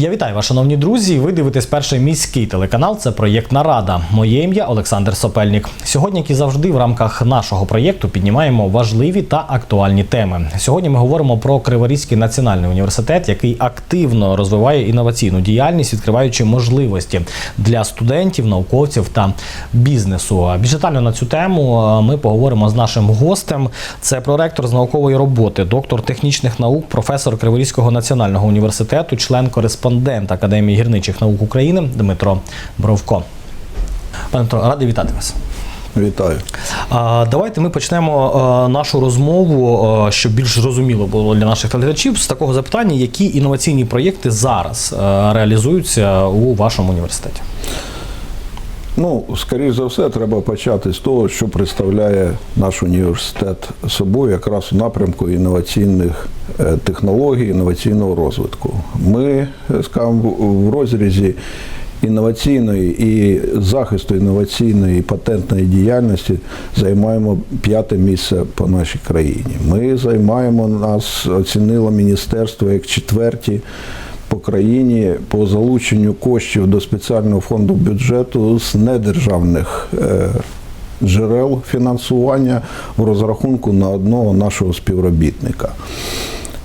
Я вітаю вас, шановні друзі. Ви дивитесь перший міський телеканал. Це проєкт Нарада. Моє ім'я Олександр Сопельник. Сьогодні, як і завжди, в рамках нашого проєкту піднімаємо важливі та актуальні теми. Сьогодні ми говоримо про Криворізький національний університет, який активно розвиває інноваційну діяльність, відкриваючи можливості для студентів, науковців та бізнесу. Більш детально на цю тему е, ми поговоримо з нашим гостем. Це проректор з наукової роботи, доктор технічних наук, професор Криворізького національного університету, член кореспондент Академії гірничих наук України Дмитро Бровко. Пане Дмитро, радий вітати вас. Вітаю. Давайте ми почнемо нашу розмову, щоб більш зрозуміло було для наших телеглядачів, з такого запитання, які інноваційні проєкти зараз реалізуються у вашому університеті. Ну, скоріш за все, треба почати з того, що представляє наш університет собою якраз у напрямку інноваційних е, технологій, інноваційного розвитку. Ми, е, скажімо, в розрізі інноваційної і захисту інноваційної і патентної діяльності займаємо п'яте місце по нашій країні. Ми займаємо нас, оцінило міністерство як четверті по країні по залученню коштів до спеціального фонду бюджету з недержавних е, джерел фінансування в розрахунку на одного нашого співробітника.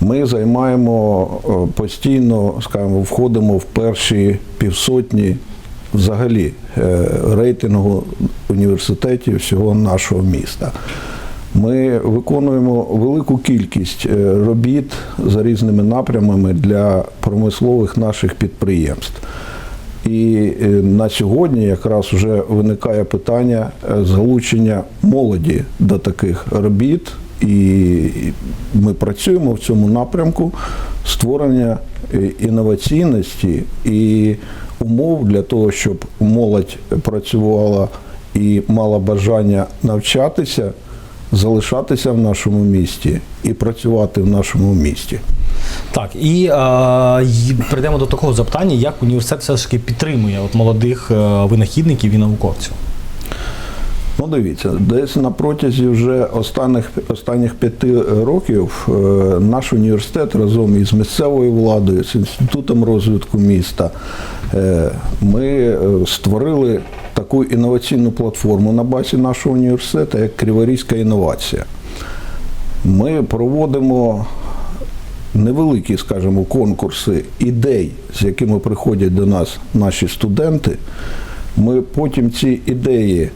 Ми займаємо е, постійно, скажімо, входимо в перші півсотні взагалі е, рейтингу університетів всього нашого міста. Ми виконуємо велику кількість е, робіт за різними напрямами для промислових наших підприємств. І е, на сьогодні якраз вже виникає питання е, залучення молоді до таких робіт, і ми працюємо в цьому напрямку створення інноваційності і умов для того, щоб молодь працювала і мала бажання навчатися, залишатися в нашому місті і працювати в нашому місті. Так, і е, перейдемо до такого запитання, як університет все ж таки підтримує от молодих е, винахідників і науковців. Ну, дивіться, десь на протязі вже останніх, останніх п'яти років е, наш університет разом із місцевою владою, з інститутом розвитку міста, е, ми створили таку інноваційну платформу на базі нашого університету, як Криворізька інновація. Ми проводимо невеликі, скажімо, конкурси ідей, з якими приходять до нас наші студенти. Ми потім ці ідеї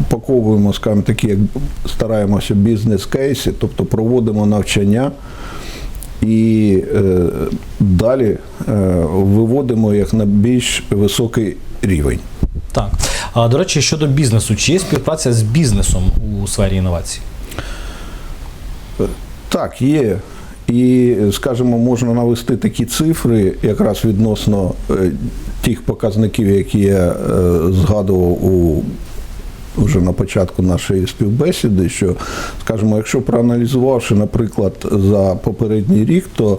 упаковуємо, скажімо, такі, як стараємося бізнес-кейси, тобто проводимо навчання і е, далі е, виводимо їх на більш високий рівень. Так. А, до речі, щодо бізнесу, чи є співпраця з бізнесом у сфері інновацій? Так, є. І, скажімо, можна навести такі цифри якраз відносно е, тих показників, які я е, згадував у вже на початку нашої співбесіди, що, скажімо, якщо проаналізувавши, наприклад, за попередній рік, то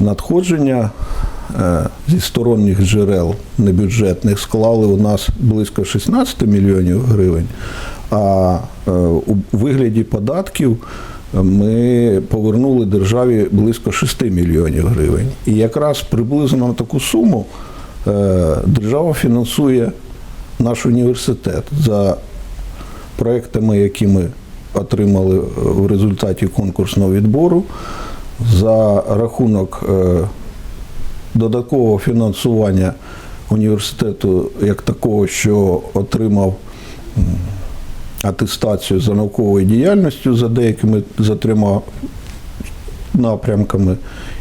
надходження е, зі сторонніх джерел небюджетних склали у нас близько 16 мільйонів гривень, а е, у вигляді податків ми повернули державі близько 6 мільйонів гривень. І якраз приблизно на таку суму е, держава фінансує наш університет за проектами, які ми отримали в результаті конкурсного відбору, за рахунок е, додаткового фінансування університету як такого, що отримав атестацію за науковою діяльністю за деякими за трьома напрямками.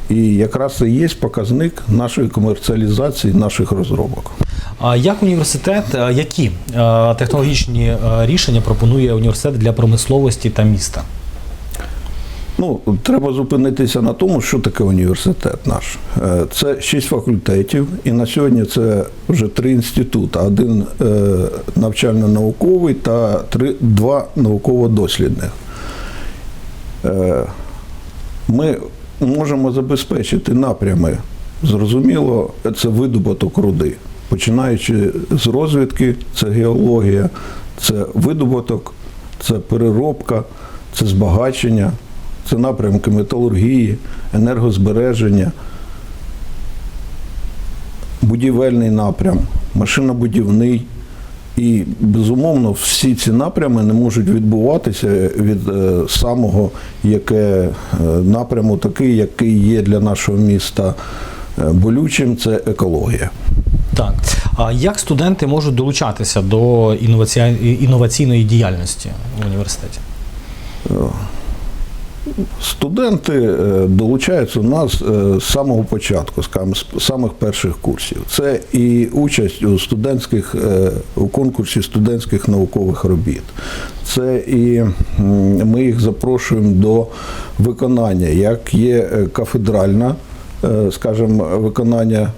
І якраз це є показник нашої комерціалізації наших розробок. Як університет, е, які е, технологічні е, рішення пропонує університет для промисловості та міста? Ну, треба зупинитися на тому, що таке університет наш. Це шість факультетів, і на сьогодні це вже три інститути: один навчально-науковий та три, два науково-дослідних. Ми можемо забезпечити напрями. Зрозуміло, це видобуток руди. Починаючи з розвідки, це геологія, це видобуток, це переробка, це збагачення, це напрямки металургії, енергозбереження, будівельний напрям, машинобудівний. І безумовно всі ці напрями не можуть відбуватися від е, самого яке е, напряму, такий, який є для нашого міста е, болючим, це екологія. Так. А як студенти можуть долучатися до інноваці- інноваційної діяльності в університеті? Студенти е, долучаються у нас е, з самого початку, з самих перших курсів. Це і участь у студентських е, у конкурсі студентських наукових робіт. Це і ми їх запрошуємо до виконання, як є кафедральна, скажімо, виконання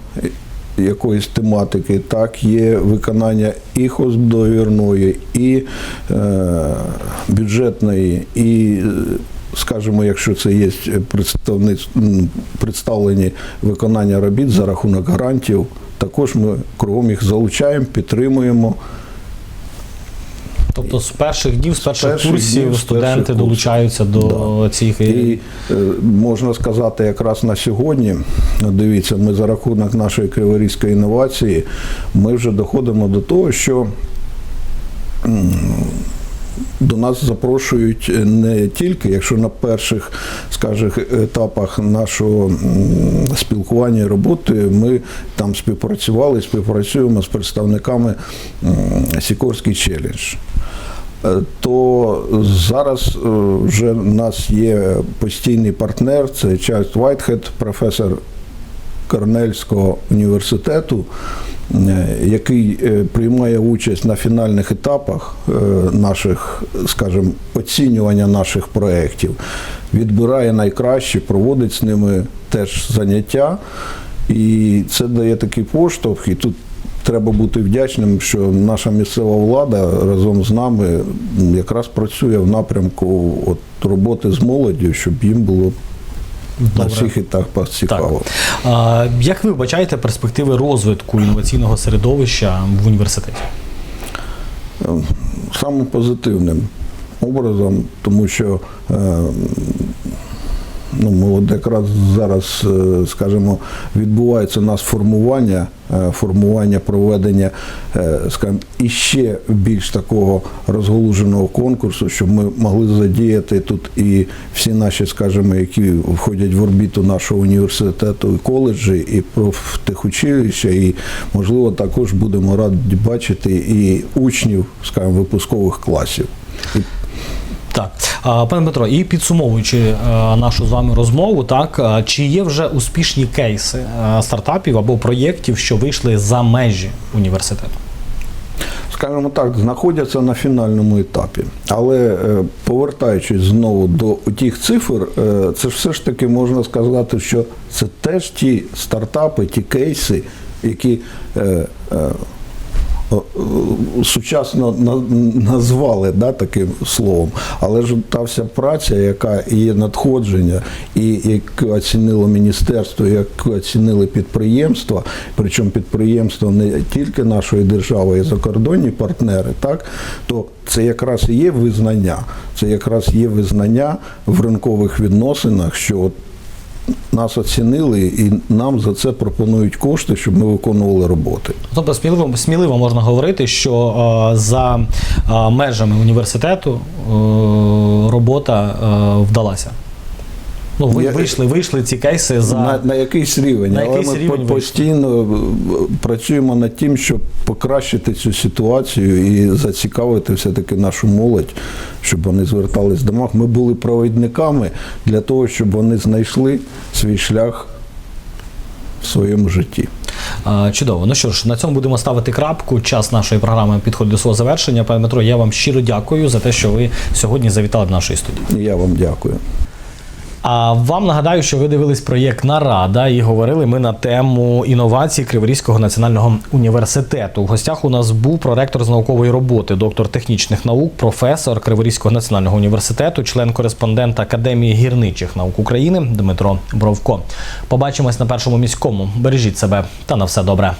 якоїсь тематики, так є виконання і хоздовірної, і е, бюджетної, і, скажімо, якщо це є представлені виконання робіт за рахунок грантів, також ми кругом їх залучаємо, підтримуємо. Тобто з перших днів, з перших перших курсів днів, студенти перших курсів. долучаються до цих І е, можна сказати, якраз на сьогодні, дивіться, ми за рахунок нашої криворізької інновації, ми вже доходимо до того, що до нас запрошують не тільки, якщо на перших, скажімо, етапах нашого спілкування і роботи ми там співпрацювали, співпрацюємо з представниками Сікорський челендж. Е, то зараз е, вже в нас є постійний партнер, це Чарльз Вайтхед, професор Корнельського університету, е, який е, приймає участь на фінальних етапах е, наших, скажімо, оцінювання наших проєктів, відбирає найкращі, проводить з ними теж заняття. І це дає такий поштовх. І тут треба бути вдячним, що наша місцева влада разом з нами якраз працює в напрямку от, роботи з молоддю, щоб їм було на Добре. всіх етапах цікаво. А, як ви вбачаєте перспективи розвитку інноваційного середовища в університеті? самим позитивним образом, тому що е, ну, ми от якраз зараз, е, скажімо, відбувається у нас формування, е, формування проведення, е, скажімо, іще більш такого розголуженого конкурсу, щоб ми могли задіяти тут і всі наші, скажімо, які входять в орбіту нашого університету, і коледжі, і профтехучилища, і можливо також будемо раді бачити і учнів, скажімо, випускових класів. Так, пане Петро, і підсумовуючи е, нашу з вами розмову, так чи є вже успішні кейси е, стартапів або проєктів, що вийшли за межі університету? скажімо так, знаходяться на фінальному етапі. Але е, повертаючись знову до тих цифр, е, це ж все ж таки можна сказати, що це теж ті стартапи, ті кейси, які е, е, сучасно назвали да, таким словом. Але ж та вся праця, яка є надходження, і яку оцінило міністерство, яку оцінили підприємства, причому підприємства не тільки нашої держави, й закордонні партнери, так, то це якраз і є визнання. Це якраз є визнання в ринкових відносинах, що от нас оцінили і нам за це пропонують кошти, щоб ми виконували роботи. Тобто сміливо, сміливо можна говорити, що е, за е, межами університету е, робота вдалася. Ну, ви вийшли, вийшли ці кейси за на, на якийсь рівень, На але якийсь ми рівень по- вийшли. постійно е, працюємо над тим, щоб покращити цю ситуацію і зацікавити все-таки нашу молодь, щоб вони звертались до мах. Ми були провідниками для того, щоб вони знайшли свій шлях в своєму житті. Чудово. Ну що ж, на цьому будемо ставити крапку. Час нашої програми підходить до свого завершення. Пане Дмитро, я вам щиро дякую за те, що ви сьогодні завітали до нашої студії. Я вам дякую. А вам нагадаю, що ви дивились проєкт Нарада і говорили ми на тему інновацій Криворізького національного університету. В гостях у нас був проректор з наукової роботи, доктор технічних наук, професор Криворізького національного університету, член-кореспондент Академії гірничих наук України Дмитро Бровко. Побачимось на першому міському. Бережіть себе та на все добре.